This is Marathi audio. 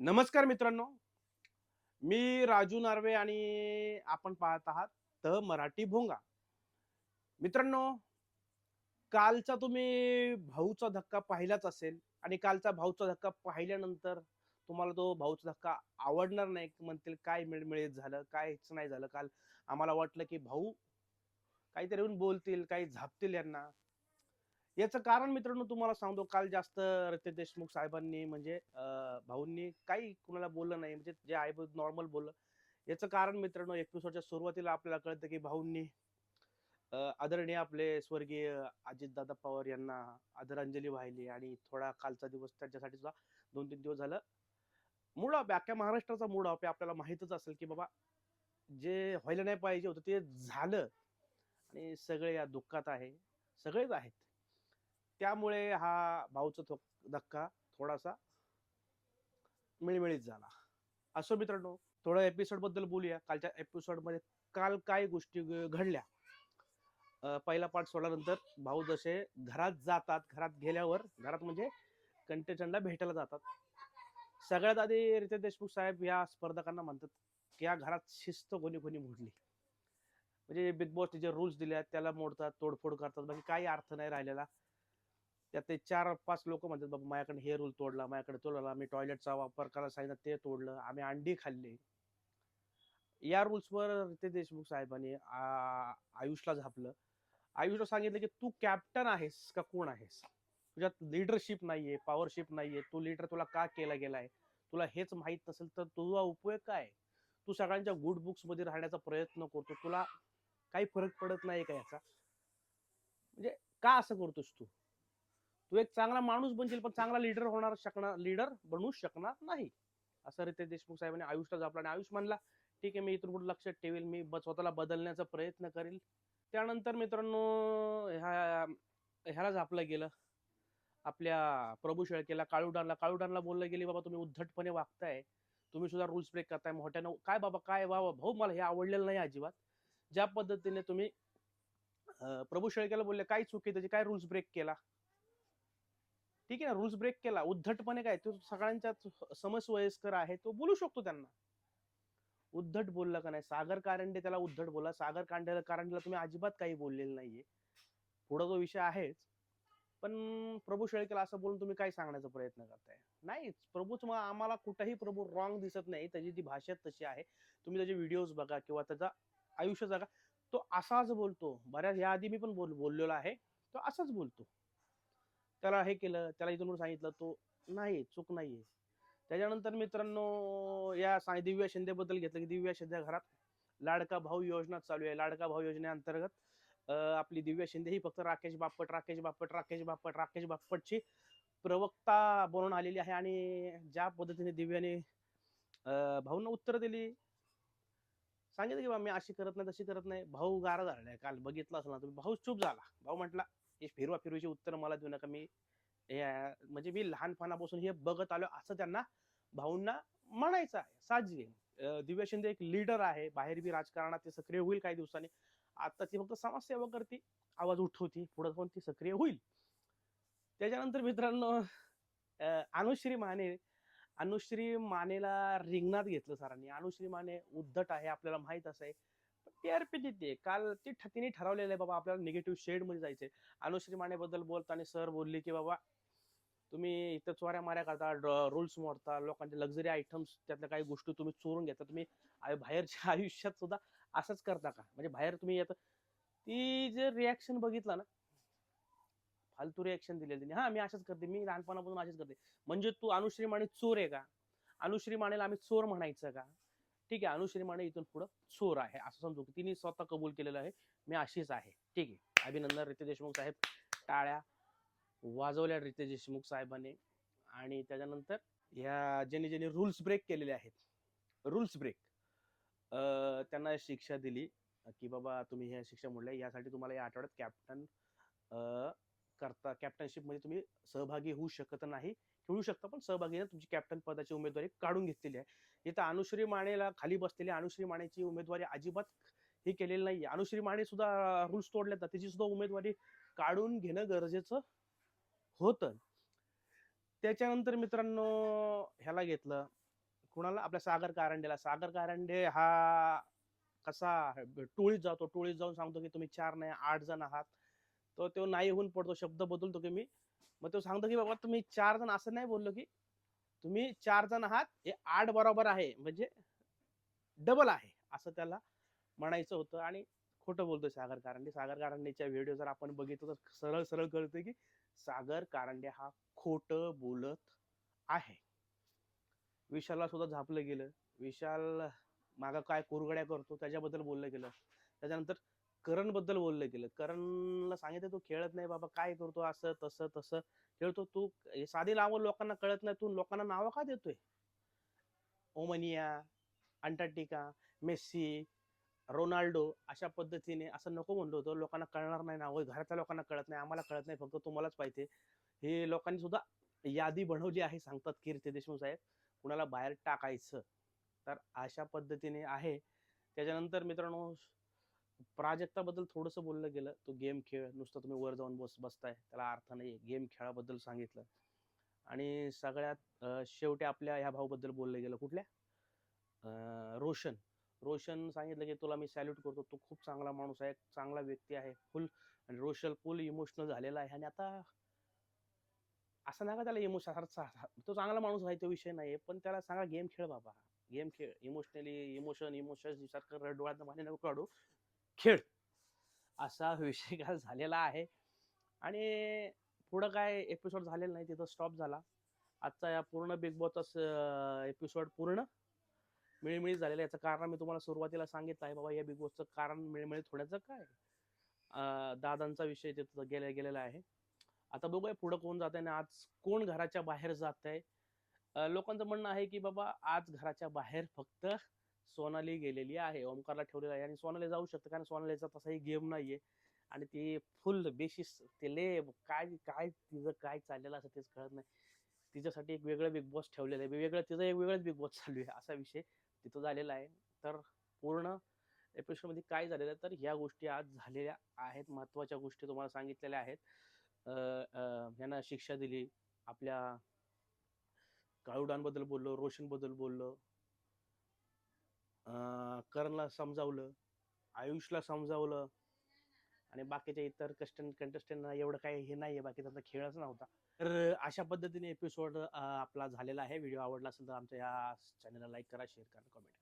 नमस्कार मित्रांनो. मी राजू नार्वे आणि आपण पाहत आहात त मराठी भोंगा. मित्रांनो कालचा तुम्ही भाऊचा धक्का पाहिलाच असेल आणि कालचा भाऊचा धक्का पाहिल्यानंतर तुम्हाला तो भाऊचा धक्का आवडणार नाही. म्हणतील काय मिळमिळीत झालं? कायच नाही झालं काल. आम्हाला वाटलं की भाऊ काहीतरी येऊन बोलतील काही झापतील यांना. याचं कारण मित्रांनो तुम्हाला सांगतो काल जास्त रितेश देशमुख साहेबांनी म्हणजे भाऊंनी काही कुणाला बोललं नाही. म्हणजे जे आहे नॉर्मल बोललं. याचं कारण मित्रांनो एपिसोडच्या सुरुवातीला आपल्याला कळतं की भाऊंनी आदरणीय आपले स्वर्गीय अजितदादा पवार यांना आदरांजली वाहिली आणि थोडा कालचा दिवस त्यांच्यासाठी सुद्धा दोन तीन दिवस झालं. मूळ ऑफ आहे. अख्ख्या महाराष्ट्राचा मूळ ऑफ आपल्याला माहितच असेल की बाबा जे व्हायला नाही पाहिजे होतं ते झालं. आणि सगळे या दुःखात आहे. सगळेच आहेत. त्यामुळे हा भाऊचा थो धक्का थोडासा मिळमिळीत झाला. असो मित्रांनो थोडं एपिसोडबद्दल बोलूया. कालच्या एपिसोडमध्ये काल काय गोष्टी घडल्या? पहिला पाठ सोडल्यानंतर भाऊ जसे घरात जातात घरात गेल्यावर घरात म्हणजे कंटेस्टंटला भेटायला जातात. सगळ्यात आधी रितेश देशमुख साहेब या स्पर्धकांना म्हणतात की या घरात शिस्त कोणी कोणी मोडली? म्हणजे बिग बॉस जे रूल्स दिले आहेत त्याला मोडतात तोडफोड करतात. बाकी काही अर्थ नाही राहिलेला. त्यात ते चार पाच लोक म्हणतात बाबा माझ्याकडे हे रूल तोडला माझ्याकडे तोडला मी टॉयलेटचा वापर करायला सांगितलं ते तोडलं आम्ही अंडी खाल्ली. या रूल्सवर रितेश देशमुख साहेबांनी आयुषला झापलं. आयुषला सांगितलं की तू कॅप्टन आहेस का कोण आहेस? तुझ्यात लिडरशिप नाहीये पॉवरशिप नाहीये तू लिडर तुला का केला गेलाय? तुला हेच माहीत नसेल तर तुझा उपयोग काय? तू सगळ्यांच्या गुड बुक्समध्ये राहण्याचा प्रयत्न करतो तुला काही फरक पडत नाही का याचा? म्हणजे का असं करतोस तू? तू एक चांगला माणूस बनशील पण चांगला लीडर होणार शकणार लीडर बनू शकणार नाही. असं रितेश देशमुख साहेबांनी आयुषला जापला आणि आयुष म्हणला ठीक आहे मी इथून पुढे लक्षात ठेवेल मी स्वतःला बदलण्याचा प्रयत्न करेल. त्यानंतर मित्रांनो ह्या ह्याला झापलं गेलं. आपल्या प्रभू शेळकेला काळूडानला काळूडानला बोललं गेले बाबा तुम्ही उद्धटपणे वागताय. तुम्ही सुद्धा रूल्स ब्रेक करताय. मोठ्यानं काय बाबा काय? बाबा भाऊ मला हे आवडलेलं नाही अजिबात. ज्या पद्धतीने तुम्ही प्रभू शेळकेला बोलले काय चुकी त्याची? काय रूल्स ब्रेक केला? ठीक आहे ना रूल्स ब्रेक केला उद्धटपणे काय तो सगळ्यांच्या समसवयस्कर आहे तो बोलू शकतो त्यांना. उद्धट बोलला का नाही? सागर कारंडे त्याला उद्धट बोला सागर कांडे कारंडेला तुम्ही अजिबात काही बोललेलं नाहीये. पुढं तो विषय आहेच. पण प्रभू शेळकेला असं बोलून तुम्ही काय सांगण्याचा प्रयत्न करताय? नाहीच. प्रभूच मग आम्हाला कुठंही प्रभू रॉंग दिसत नाही. त्याची ती भाषा तशी आहे. तुम्ही त्याचे व्हिडिओज बघा किंवा त्याचा आयुष्य जगा. तो असाच बोलतो. बऱ्याच या आधी मी पण बोल बोललेलो आहे. तो असाच बोलतो. त्याला हे केलं त्याला इथून सांगितलं तो नाही चूक नाहीये त्याच्यानंतर मित्रांनो या दिव्या शिंदे बद्दल घेतलं की दिव्या शिंदे घरात लाडका भाऊ योजना चालू आहे. लाडका भाऊ योजनेअंतर्गत आपली दिव्या शिंदे ही फक्त राकेश बापट राकेश बापट राकेश बापट राकेश बापटची प्रवक्ता बनून आलेली आहे आणि ज्या पद्धतीने दिव्याने भाऊंना उत्तर दिली. सांगितलं की बा मी अशी करत नाही तशी करत नाही. भाऊ गारा झालाय काल बघितलं असं ना तुम्ही भाऊ चूप झाला. भाऊ म्हटला हे फिरवा फिरवीचे उत्तर मला देऊ नका. मी हे म्हणजे मी लहानपणापासून हे बघत आलो असं त्यांना भाऊंना म्हणायचं आहे. साजी आहे दिव्या शिंदे एक लीडर आहे. बाहेर बी राजकारणात ते सक्रिय होईल काही दिवसांनी. आता ती फक्त समाजसेवा करते. आवाज उठवती. पुढे पण ती सक्रिय होईल. त्याच्यानंतर मित्रांनो अनुश्री माने अनुश्री मानेला रिंगणात घेतलं सरांनी. अनुश्री माने उद्धट आहे आपल्याला माहीत आहे टीआरपी देते काल ती ठकीने तिने ठरवलेलं आहे बाबा आपल्याला निगेटिव्ह शेडमध्ये जायचंय. अनुश्री माने बद्दल बोलताना सर बोलले की बाबा तुम्ही इथं चोऱ्या माऱ्या करता रुल्स मोडता लोकांचे लक्झरी आयटम्स त्यातल्या काही गोष्टी तुम्ही चोरून घेता तुम्ही बाहेरच्या आयुष्यात सुद्धा असंच करता का? म्हणजे बाहेर तुम्ही येत. ती जे रिॲक्शन बघितला ना फालतू रिॲक्शन दिलेली तिने हा मी अशाच करते. मी लहानपणापासून असेच करते. म्हणजे तू अनुश्री माने चोर आहे का? अनुश्री मानेला आम्ही चोर म्हणायचं का? ठीक आहे अनुश्री माने इथून पुढं चोर आहे. असं समजू की तिने स्वतः कबूल केलेलं आहे. मी अशीच आहे. ठीक आहे. अभिनंदन रितेश देशमुख साहेब. टाळ्या वाजवल्या रितेश देशमुख साहेबांनी. आणि त्याच्यानंतर ह्या ज्यांनी ज्यांनी रुल्स ब्रेक केलेले आहेत. रुल्स ब्रेक त्यांना शिक्षा दिली की बाबा तुम्ही ह्या शिक्षा मोडल्या. यासाठी तुम्हाला या आठवड्यात कॅप्टन करता कॅप्टनशिपमध्ये तुम्ही सहभागी होऊ शकत नाही खेळू शकता पण सहभागी तुमची कॅप्टन पदाची उमेदवारी काढून घेतलेली आहे. इथं अनुश्री मानेला खाली बसलेली अनुश्री मानेची उमेदवारी अजिबात हे केलेली नाही अनुश्री माने सुद्धा रूल्स तोडले तर तिची सुद्धा उमेदवारी काढून घेणं गरजेचं होतं. त्याच्यानंतर मित्रांनो ह्याला घेतलं. कुणाला? आपल्या सागर कारंडेला. सागर कारंडे हा कसा टोळीत जातो. टोळीत जाऊन सांगतो की तुम्ही चार नाही आठ जण आहात. तो तो नाही होऊन पडतो शब्द बदलतो की मी. मग तो सांगतो की बाबा तुम्ही चार जण असं नाही बोललो की तुम्ही चार जण आहात हे आठ बरोबर आहे म्हणजे डबल आहे असं त्याला म्हणायचं होतं. आणि खोटं बोलतोय सागर कारंडे. सागर कारंडेच्या व्हिडिओ जर आपण बघितलं तर सरळ सरळ कळतोय की सागर कारंडे हा खोट बोलत आहे. विशालला सुद्धा झापलं गेलं. विशाल मागं काय कुरगड्या करतो त्याच्याबद्दल बोललं गेलं. त्याच्यानंतर करणबद्दल बोललं गेलं. करणला सांगितलं तू खेळत नाही बाबा काय करतो असं तसं तसं खेळतो तू साधी नावं लोकांना कळत नाही तू लोकांना नावं का देतोय? ओमनिया अंटार्क्टिका मेस्सी रोनाल्डो अशा पद्धतीने असं नको म्हणलो होतो. लोकांना कळणार नाही नावं घरातल्या लोकांना कळत नाही आम्हाला कळत नाही फक्त तुम्हालाच पाहिजे. हे लोकांनी सुद्धा यादी बनवली आहे सांगतात कीर्ती देशमुख साहेब. कुणाला बाहेर टाकायचं तर अशा पद्धतीने आहे. त्याच्यानंतर मित्रांनो प्राजक्ताबद्दल थोडंसं बोललं गेलं तो गेम खेळ नुसतं तुम्ही वर जाऊन बस बसताय त्याला अर्थ नाही गेम खेळाबद्दल सांगितलं. आणि सगळ्यात शेवटी आपल्या ह्या भाऊबद्दल बोललं गेलं. कुठल्या? रोशन. रोशन सांगितलं की तुला मी सॅल्यूट करतो. तू खूप चांगला माणूस आहे चांगला व्यक्ती आहे फुल. आणि रोशन फुल इमोशनल झालेला आहे. आणि आता असं का त्याला इमोशन तो चांगला माणूस आहे तो विषय नाही पण त्याला सांगा गेम खेळ बाबा. गेम खेळ. इमोशनली इमोशन इमोशन सारखं डोळ्यात पाणी नको काढू. खेळ. असा विषय काय झालेला आहे. आणि पुढं काय एपिसोड झालेला नाही तिथं स्टॉप झाला. आजचा या पूर्ण बिग बॉसचा एपिसोड पूर्ण मिळमिळीत झालेला याचं कारण मी तुम्हाला सुरुवातीला सांगितलं आहे बाबा या बिग बॉसचं कारण मिळमिळीत होण्याचं काय? दादांचा विषय तिथं गेल्या गेलेला आहे. आता बघूया पुढं कोण जात आहे आणि आज कोण घराच्या बाहेर जात आहे लोकांचं म्हणणं आहे की बाबा आज घराच्या बाहेर फक्त सोनाली गेलेली आहे ओमकारला ठेवलेला आहे आणि सोनाली जाऊ शकतं कारण सोनालीचा तसाही गेम नाहीये. आणि ती फुल बेसिस ते ले काय काय तिचं काय चाललेलं असं तेच कळत नाही. तिच्यासाठी एक वेगळं बिग बॉस ठेवलेलं आहे. वेगळं तिचं एक वेगळंच बिग बॉस चालू आहे असा विषय तिथं झालेला आहे. तर पूर्ण एपिसोडमध्ये काय झालेलं आहे तर ह्या गोष्टी आज झालेल्या आहेत. महत्त्वाच्या गोष्टी तुम्हाला सांगितलेल्या आहेत. यांना शिक्षा दिली. आपल्या काळुडांबद्दल बोललो रोशनबद्दल बोललो. अं, करणला समजावलं आयुषला समजावलं आणि बाकीच्या इतर कस्टन कंटेस्टंटना एवढं काही हे नाहीये बाकी त्यांचा खेळच नव्हता. तर अशा पद्धतीने एपिसोड आपला झालेला आहे. व्हिडिओ आवडला असेल तर आमच्या या चॅनलला लाईक करा शेअर करा कमेंट